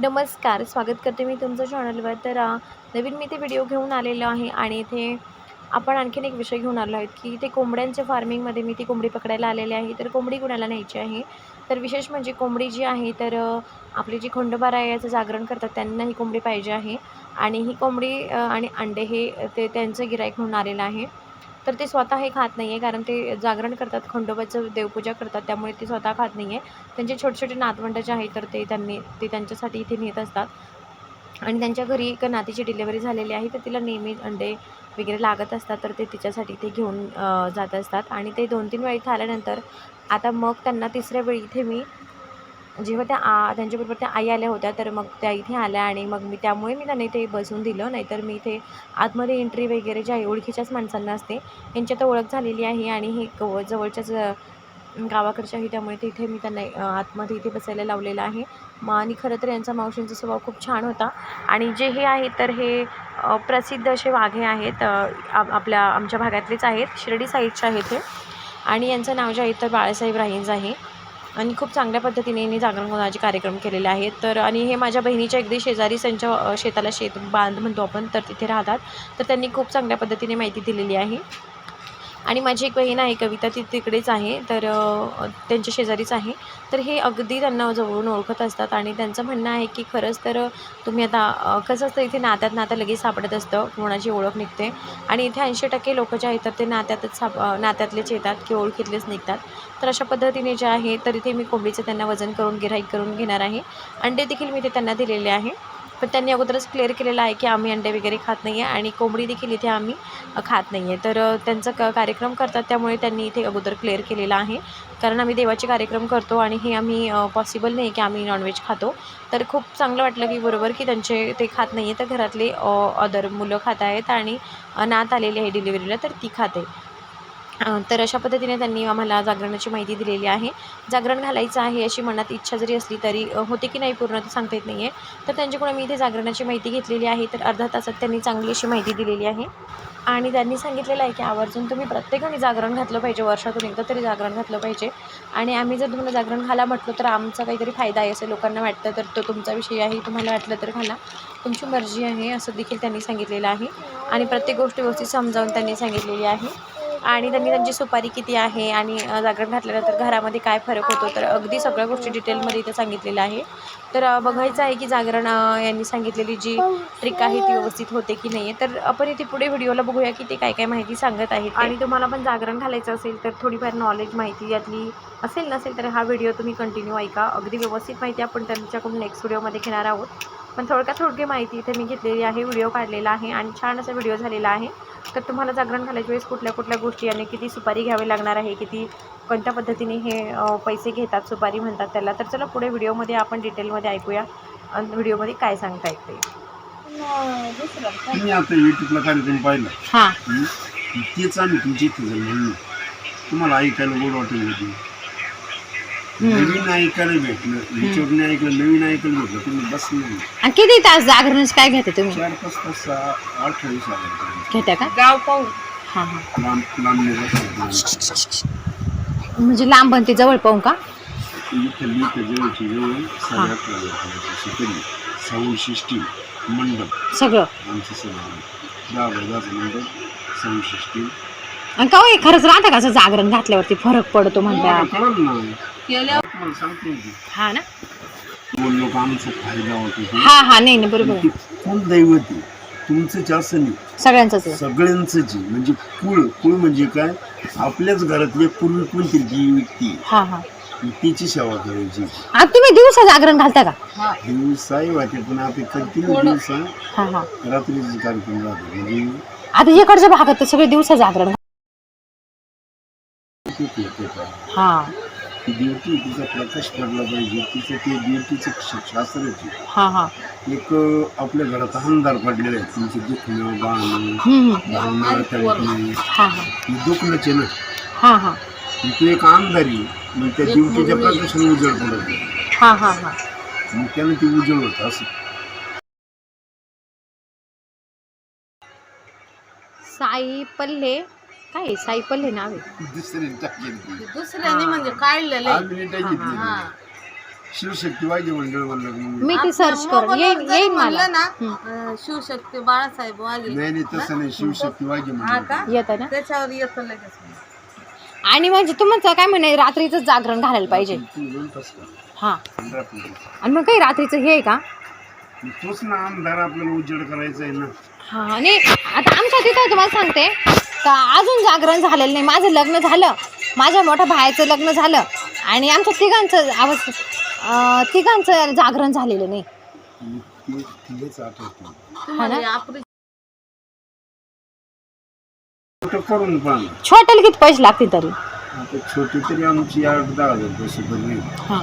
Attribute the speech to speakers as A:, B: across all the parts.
A: नमस्कार स्वागत करते मी तुमचं चॅनलवर तर नवीन मी ते व्हिडिओ घेऊन आलेलो आहे आणि इथे आपण आणखीन एक विषय घेऊन आलो आहेत की ते कोंबड्यांच्या फार्मिंगमध्ये मी ती कोंबडी पकडायला आलेली आहे. तर कोंबडी कुणाला न्यायची आहे? तर विशेष म्हणजे कोंबडी जी आहे तर आपली जी खंडोबा याचं जागरण करतात त्यांना ही कोंबडी पाहिजे आहे. आणि ही कोंबडी आणि अंडे हे ते त्यांचं गिराईक म्हणून आलेलं आहे. तर ते स्वतः हे खात नाही आहे कारण ते जागरण करतात खंडोबाचं देवपूजा करतात त्यामुळे ते स्वतः खात नाही आहे त्यांचे छोटे छोटे नातवंड जे आहे तर ते त्यांनी ते त्यांच्यासाठी इथे नेत असतात. आणि त्यांच्या घरी एक नातीची डिलेवरी झालेली आहे तर तिला नेहमी अंडे वगैरे लागत असतात तर ते तिच्यासाठी ते घेऊन जात असतात. आणि ते दोन तीन वेळा इथे आल्यानंतर आता मग त्यांना तिसऱ्या वेळी इथे मी जेव्हा त्या आ त्यांच्याबरोबर त्या आई आल्या होत्या तर मग त्या इथे आल्या आणि मग मी त्यामुळे मी त्यांना इथे बसून दिलं. नाहीतर मी इथे आतमध्ये एंट्री वगैरे जे आहे ओळखीच्याच माणसांना असते यांची आता ओळख झालेली आहे आणि हे गव जवळच्याच गावाकडच्या आहे त्यामुळे तिथे मी त्यांना आतमध्ये इथे बसायला लावलेलं आहे. मग आणि खरं तर यांचा मावशींचा स्वभाव खूप छान होता. आणि जे हे आहे तर हे प्रसिद्ध असे वाघे आहेत आप- आपल्या आमच्या भागातलेच आहेत शिर्डी साईडचे आहेत हे. आणि यांचं नाव जे आहे तर बाळासाहेब राहींज आहे. आणि खूप चांगल्या पद्धतीने यांनी जागरण गोंधळाचे कार्यक्रम केलेले आहेत. तर आणि हे माझ्या बहिणीच्या अगदी शेजारी त्यांच्या शेताला शेत बांध म्हणतो आपण तर तिथे राहतात. तर त्यांनी खूप चांगल्या पद्धतीने माहिती दिलेली आहे. आणि माझी एक बहीण आहे कविता ती तिकडेच आहे. तर त्यांच्या शेजारीच आहे. तर हे अगदी त्यांना जवळून ओळखत असतात आणि त्यांचं म्हणणं आहे की खरंच तर तुम्ही आता कसं असतं इथे नात्यात नातं लगेच सापडत असतं. कोणाची ओळख निघते. आणि इथे ऐंशी टक्के लोक जे आहेत तर ते नात्यातच साप नात्यातलेच येतात की ओळखीतलेच निघतात. तर अशा पद्धतीने जे आहे तर इथे मी कोंबडीचं त्यांना वजन करून गिराईक करून घेणार आहे. अंडे देखील मी ते त्यांना दिलेले आहे. पण त्यांनी अगोदरच क्लिअर केलेलं आहे की आम्ही अंडे वगैरे खात नाही आहे आणि कोंबडी देखील इथे आम्ही खात नाही आहे तर त्यांचा क कार्यक्रम करतात त्यामुळे त्यांनी इथे अगोदर क्लिअर केलेला आहे. कारण आम्ही देवाचे कार्यक्रम करतो आणि हे आम्ही पॉसिबल नाही की आम्ही नॉनव्हेज खातो. तर खूप चांगलं वाटलं की बरोबर की त्यांचे ते खात नाही आहे तर घरातले अदर मुलं खात आहेत आणि नात आलेली आहे डिलिव्हरीला तर ती खाते. तर अशा पद्धतीने त्यांनी आम्हाला जागरणाची माहिती दिलेली आहे. जागरण घालायचं आहे अशी मनात इच्छा जरी असली तरी होते की नाही पूर्ण ते सांगता येत नाही आहे तर त्यांच्याकडून मी इथे जागरणाची माहिती घेतलेली आहे. तर अर्धा तासात त्यांनी चांगली अशी माहिती दिलेली आहे. आणि त्यांनी सांगितलेलं आहे की आवर्जून तुम्ही प्रत्येकाने जागरण घातलं पाहिजे वर्षातून एकदा तरी जागरण घातलं पाहिजे. आणि आम्ही जर तुम्हाला जागरण घाला म्हटलं तर आमचा काहीतरी फायदा आहे असं लोकांना वाटतं. तर तो तुमचा विषय आहे तुम्हाला वाटलं तर घाला. तुमची मर्जी आहे असं देखील त्यांनी सांगितलेलं आहे. आणि प्रत्येक गोष्ट व्यवस्थित समजावून त्यांनी सांगितलेली आहे. आणि त्यांनी त्यांची सुपारी किती आहे आणि जागरण घातल्यानंतर घरामध्ये काय फरक होतो तर अगदी सगळ्या गोष्टी डिटेलमध्ये इथं सांगितलेलं आहे. तर बघायचं आहे की जागरण यांनी सांगितलेली जी ट्रिक आहे ती व्यवस्थित होते की नाही तर आपण इथे पुढे व्हिडिओला बघूया की ते काय काय माहिती सांगत आहेत आणि तुम्हाला पण जागरण घालायचं असेल तर थोडीफार नॉलेज माहिती यातली असेल नसेल तर हा व्हिडिओ तुम्ही कंटिन्यू ऐका. अगदी व्यवस्थित माहिती आपण त्यांच्याकडून नेक्स्ट व्हिडिओमध्ये घेणार आहोत. पण थोडक्यात थोडकी माहिती इथे मी घेतलेली आहे व्हिडिओ काढलेला आहे आणि छान असा व्हिडिओ झालेला आहे. तर तुम्हाला जागरण घालायच्या वेळेस कुठल्या कुठल्या गोष्टी आणि किती सुपारी घ्यावी लागणार आहे किती कोणत्या पद्धतीने हे पैसे घेतात सुपारी म्हणतात त्याला. तर चला पुढे व्हिडिओमध्ये आपण डिटेलमध्ये ऐकूया आणि व्हिडिओमध्ये काय सांगता येते
B: तुम्ही आता युट्यूबला कार्यक्रम पाहिला.
A: हां?
B: तेच आम्ही इथे तुम्हाला ऐकायला गोड वाटेल नवीन ऐकायला भेटलं ऐकलं नवीन ऐकायला भेटलं तुम्ही बस नाही.
A: आणि किती तास जागरणच काय घेते तुम्ही?
B: चार पाच तास सहा
A: घेता का?
C: गाव पाहून
A: हां हां.
B: लांब लांब निघत
A: म्हणजे लांब आणि ते जवळ पाहू का?
B: इथं इथं जवळची जवळ साडे अठरा हजार शिकली साऊंड सिस्टीम मंडप.
A: सगळं?
B: आमचं सगळं. दहा बाय दहाचं मंडप साऊंड सिस्टीम.
A: आणि का हो, हे खरंच राहतं का असं जागरण घातल्यावरती फरक पडतो म्हणतात?
B: कळलं ना.
A: हा ना?
B: दोन लोक आमचा फायदा होतो.
A: हा हा नाही नाही बरोबर. आहे.
B: कुल दैवत आहे. तुमचंच असं नाही.
A: सगळ्यांचंच आहे.
B: सगळ्यांचंच आहे म्हणजे कुळ कुळ म्हणजे काय? आपल्याच घरातली पूर्वी कोणतरी जी व्यक्ती. आहे,
A: हा. हा
B: तिची सेवा करायची.
A: आता तुम्ही दिवसा जागरण घालता का?
B: दिवसाही वाटे पण आपण कंटिन्यू दिवसा
A: हा हा.
B: रात्रीचे कार्यक्रम राहतो म्हणजे
A: आता इकडच्या भागात तर सगळे दिवसा जागरण. हा.
B: ड्युटी तिचा प्रकाश पडला पाहिजे तिचं ते ड्युटीचं शास्त्राची.
A: हा हा.
B: एक आपल्या घरात अंधार पडलेला आहे. तुमचे दुखणं
A: हम्म, हम्म.
B: भांडणं
A: हा हा.
B: दुखणंच आहे ना.
A: हा हा.
B: तू एक आमदारी मग त्या ड्युटीच्या प्रकाशाने उजळ पडत
A: हा हा हा.
B: मग त्यानं ती उजळ होत असं.
A: साई पल्ले काय? साई पल्ले नाव आहे
B: दुसरी.
C: दुसऱ्याने म्हणजे काढलेलं आहे.
B: आम्ही नाही टाकीत
C: हा.
B: शिवशक्ती वाहिनी मंडळ म्हणलं
D: मी. ती सर्च करून. येईन येईन मला.
C: म्हणलं ना अं, शिवशक्ती बाळासाहेब वागे
B: नाही नाही तसं नाही. शिवशक्ती वाहिनी
C: हा
B: मंडळ
C: का?
D: येतं ना?
C: त्याच्यावर येतं लगेच.
D: आणि म्हणजे तुमचं काय म्हणे रात्रीचं जागरण घालायला पाहिजे.
B: तू दोन तास का
D: हा.
B: पंधरा.
D: आणि मग काही रात्रीचं हे आहे का?
B: तोच ना आमदार आपल्याला उजेड करायचा आहे ना.
D: हा आणि आता आमच्या तिथं तुम्हाला सांगते. का अजून जागरण झालेलं नाही? माझं लग्न झालं. माझ्या मोठ्या भायाचं लग्न झालं. आणि आमच्या तिघांचं आवाज अं, तिघांचं जागरण झालेलं नाही.
B: आठवतो कुठं करून पण
D: छोट्याला किती पैसे लागतील तरी?
B: आता छोटी तरी आमची आठ दहा हजार नाही
D: हा.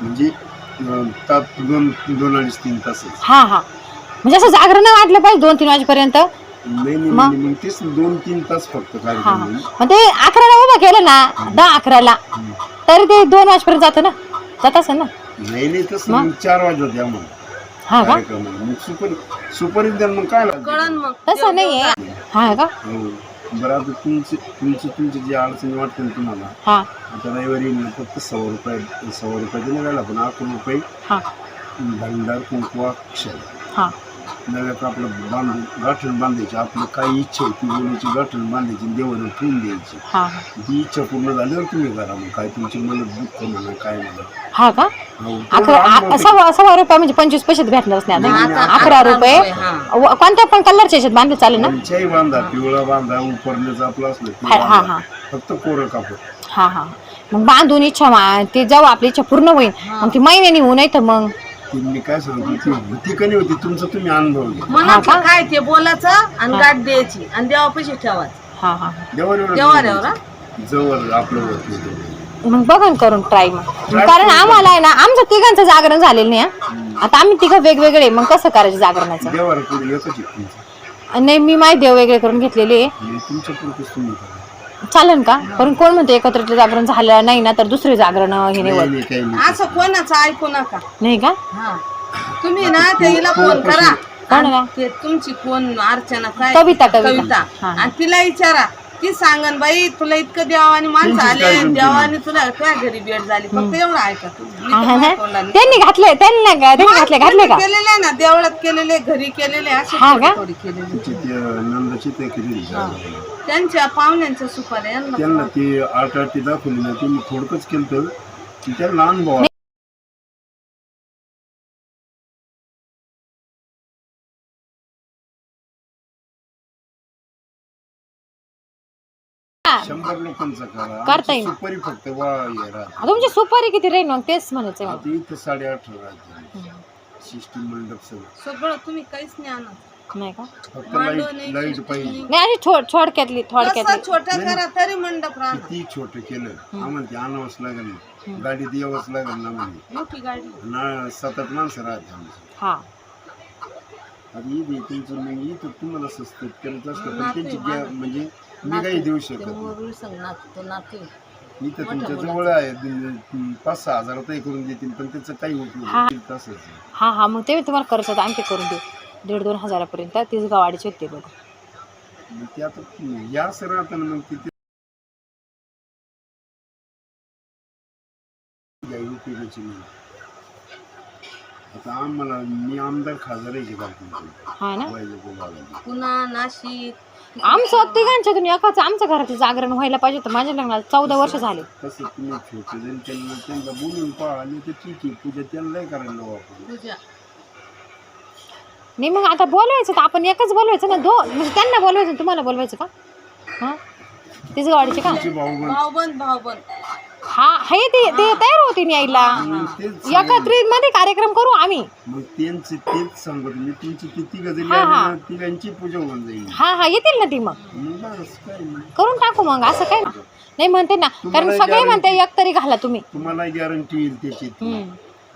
B: म्हणजे अं, ताप दोन दोन अडीच तीन तासच.
D: हा हा. म्हणजे असं जागरण वाटलं पाहिजे दोन तीन वाजेपर्यंत.
B: नाही नाही
D: मग?
B: म्हणजे मग तेच दोन तीन तास फक्त
D: हा
B: कार्यक्रम होईल.
D: मग ते अकराला उभं केलं ना दहा अकराला. तरी ते दोन वाजेपर्यंत जातं ना? जात असेल ना?
B: नाही नाही तसं मग? चार वाजत या मग.
D: हा का?
B: कार्यक्रमाला मग सुपर सुपरिंटेंडंट मग काय लागतं?
C: कळण मग.
D: तसं नाही आहे हा का?
B: हो. बरं आता तुमचे तुमचे तुमचे जे अडचणी वाटते ना तुम्हाला
D: हा.
B: आता रविवारी फक्त सव्वा रुपये सव्वा रुपये दिले जायला पण अकरा रुपये
D: हा.
B: भंडार कुंकवा
D: हा.
B: नव्यात आपलं बांधून गाठण बांधायची आपलं काय इच्छा आहे ती बोलायची गाठण बांधायची देवाला ठेवून द्यायची.
D: हा. हा
B: इच्छा पूर्ण झाल्यावर तुम्ही करा मग. काय तुमची मला दुःख म्हणा काय म्हणा.
D: हा का?
B: हो.
D: अकरा आ- सव्वा सव्वा रुपये म्हणजे पंचवीस पैसे भेटणारच नाही आता. अकरा रुपये.
C: हा.
D: व- कोणत्या पण कलरच्या याच्यात बांधले चालेल ना?
B: कोणच्याही बांधा पिवळा बांधा उपरण्याचं आपलं असलं ते
D: हा हा
B: बांधा.
D: हा.
B: फक्त कोरं कापड.
D: हा हा. मग बांधून इच्छा मा- ते जेव्हा आपली इच्छा पूर्ण होईल मग ती महिन्यानी होऊ नाही तर मग?
B: ती मी काय सांगतो ती होती का नाही होती? तुमचा तुम्ही अनुभव घ्या.
C: मनातलं काय ते बोलायचं आणि गाठ द्यायची. आणि देवा पैसे ठेवायचं.
D: हा हा
B: देवावर एवढं
C: देवावर एवढं?
B: जवळ आपलं होत नाही तेवढं.
D: मग बघा ना करून ट्राय मग. कारण आम्हाला आहे ना आमचं तिघांचं जागरण झालेलं नाही हा. आता आम्ही तिघं वेगवेगळे मग कसं करायचं जागरणाचं?
B: देवावर पुढे एकच आहे तुमचं
D: नाही मी माहिती देव वेगळे करून घेतलेले आहे.
B: तुमच्या पुरतच तुम्ही करा.
D: चालेल का? कारण कोण म्हणते एकत्र जागरण झालं नाही ना तर दुसरे जागरण हे नाही
B: काही नाही
C: असं कोणाचं ऐकू नका.
D: नाही का?
C: हा. तुम्ही ना ते हिला फोन करा.
D: कोणाला?
C: ते तुमची कोण अर्चना काय?
D: कविता कविता.
C: कविता.
D: हा.
C: आणि तिला विचारा. ती सांगन बाई तुला इतकं देवानी माणसं आले
B: काय जमते
C: देवानी तुला तुझ्या घरी भेट झाली. फक्त एवढं ऐका तुम्ही. मी तर
D: ना
C: माझ्या तोंडाने-
D: त्यांनी घातले त्यांनी नाही का त्यांनी घातले घातले का?
C: केलेले आहे ना देवळात केलेले घरी केलेले असे
D: हा का?
C: थोडी केलेले.
B: तुमची ते नंदाची ते केली
C: त्यांच्या पाहुण्यांच्या सुपाऱ्या यांना
B: त्यांना ते आठ आठ दाखवली ना ते मी थोडकंच केलं की त्यांना अनुभव आला. शंभर लोकांचा करा.
D: करता येईल.
B: सुपारी फक्त वा हे राहते.
D: तुमची सुपारी किती राहील मग? तेच म्हणायचं मला.
B: आता इथं साडेआठ राहते सिस्टीम मंडप सगळं.
C: सगळं तुम्ही काहीच नाही आणत.
D: नाही का?
B: फक्त
C: मांडव
B: लाईट
C: नाही,
B: लाईट पाहिजे.
C: नाही.
D: नाही थोड थोडक्यातली
C: कसं
D: थोडक्यातली
C: छोट्या घरात तरी मंडप राहणार.
B: किती छोटं केलं. आम्हाला ते आणावंच लागेल. ना गाडीत यावंच लागेल ना म्हणजे
C: मोठी गाडी.
B: ना सात आठ माणसं राहते आमची.
D: हा.
B: आता त्यांचं मग इथं तुम्हाला सस्तेत करायचं असतं पण त्यांची गॅ- म्हणजे मी काही देऊ शकत नाही.
C: मुरळी नाते
B: इथं तुमच्या जवळ आहे. दिन- पाच सहा हजारातही करून देतील पण त्याचं काही उपयोग
D: हा.
B: नाही. तसंच आहे.
D: हा हा. मग ते मी तुम्हाला खर्च होता. आणखी करून देऊ. दीड दोन हजारापर्यंत तीच गावाडीचे होते बघ.
B: मग ते आता या ना मग तिथे काही उपयोगाची नाही. आता आम्हाला मी आमदार खासदार का
D: हा ना?
C: पुन्हा नाशिक
D: आमचं तिघांच्यातून एकाच आमच्या घराचं जागरण व्हायला पाहिजे तर माझ्या लग्नाला चौदा वर्ष झाले.
B: तसं तुम्ही छोटे जण त्यांना त्यांना बोलून पहा आणि ते ठीक आहे. पूजा त्यांनाही करायला वापरू
C: पूजा.
D: नाही मग आता बोलवायचं तर आपण एकच बोलवायचं ना? दो म्हणजे त्यांना बोलवायचं तुम्हाला बोलवायचं का? हा? तीच गावाडीचे का?
B: तुमचे भाऊ
C: भाऊबंद भाऊबंद
D: हा हे ते ते तयार होती यायला
B: मग तेच
D: एकत्रित मध्ये कार्यक्रम करू आम्ही.
B: मग त्यांचे तेच सांगत मी तुमची किती गजरी
D: हा, हा.
B: आली ना, तिघांची पूजा होऊन जाईल.
D: हा हा येतील ना ती मग.
B: मग बस काय नाही.
D: करून टाकू मग असं काय? नाही म्हणते ना कारण
B: तुम्हाला
D: सगळे
B: guarantee-
D: म्हणते एक तरी घाला तुम्ही.
B: तुम्हाला गॅरंटी येईल त्याची.
D: हम्म.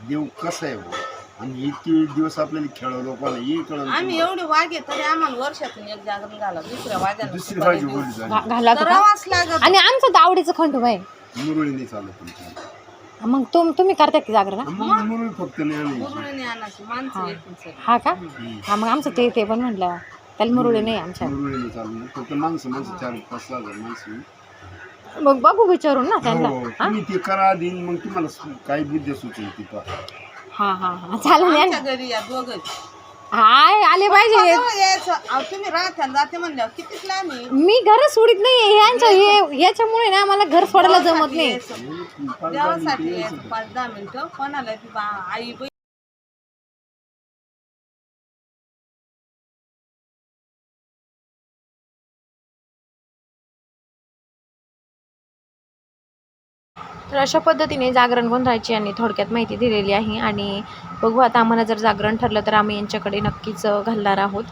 B: देव कसं आहे बुवा. आणि इतके दिवस आपल्याला खेळव लोकांना हे कळलं
C: आम्ही एवढे वागे तरी आम्हाला वर्षातून एक जागरण घाला दुसऱ्या
B: दुसरी भाजी
D: घा- घाला का?
C: लागत.
D: आणि आमचं दावडीचं खंड आहे
B: मुरळी नाही चालत
D: मग तुम तुम्ही करता की जागरण हा?
B: मुरळी फक्त नाही आणायची
C: मुरळीने आणायची माणसं येतील सगळी.
D: हा का? हा मग आमचं ते ते पण म्हटलं. त्याला मुरुळे नाही आमच्या.
B: मुरळी नाही चालत फक्त माणसं माणसं चार पाच सहा हजार माणसं.
A: मग बघू विचारून ना त्यांना.
B: हो,
A: हा?
B: तुम्ही ते करा देईन मग तुम्हाला सु- काय बुद्धी सुचेल ती पहा
A: हा हा हा. चालेल
C: आमच्या
A: या.
C: घरी या दोघं.
A: हाय आले पाहिजे.
C: यायचं. अहो, तुम्ही राहत्या जाते म्हणल्यावर कितीच लांब आहे?
A: मी घर सोडित नाही यांच्या हे याच्यामुळे ना मला घर सोडायला जमत नाही.
C: यायचं. देवासाठी यायचं. पाच दहा मिनिटं. कोणाला ती बा- आई बहीण
A: तर अशा पद्धतीने जागरण गोंधळाची यांनी थोडक्यात माहिती दिलेली आहे. आणि बघू आता आम्हाला जर जागरण ठरलं तर आम्ही यांच्याकडे नक्कीच घालणार आहोत.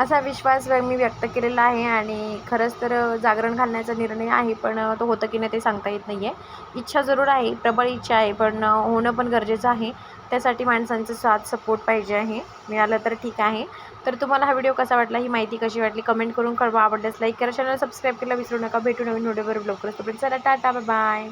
A: असा विश्वास मी व्यक्त केलेला आहे आणि खरंच तर जागरण घालण्याचा निर्णय आहे पण तो होतं की नाही ते सांगता येत नाही आहे इच्छा जरूर आहे प्रबळ इच्छा आहे पण होणं पण गरजेचं आहे. त्यासाठी माणसांचा साथ सपोर्ट पाहिजे आहे. मिळालं तर ठीक आहे. तर तुम्हाला हा व्हिडिओ कसा वाटला ही माहिती कशी वाटली कमेंट करून कळवा. आवडल्यास लाईक करा. चॅनल सबस्क्राईब करायला विसरू नका. भेटू नवीन व्हिडिओवर ब्लॉग करतो चला टाटा बाय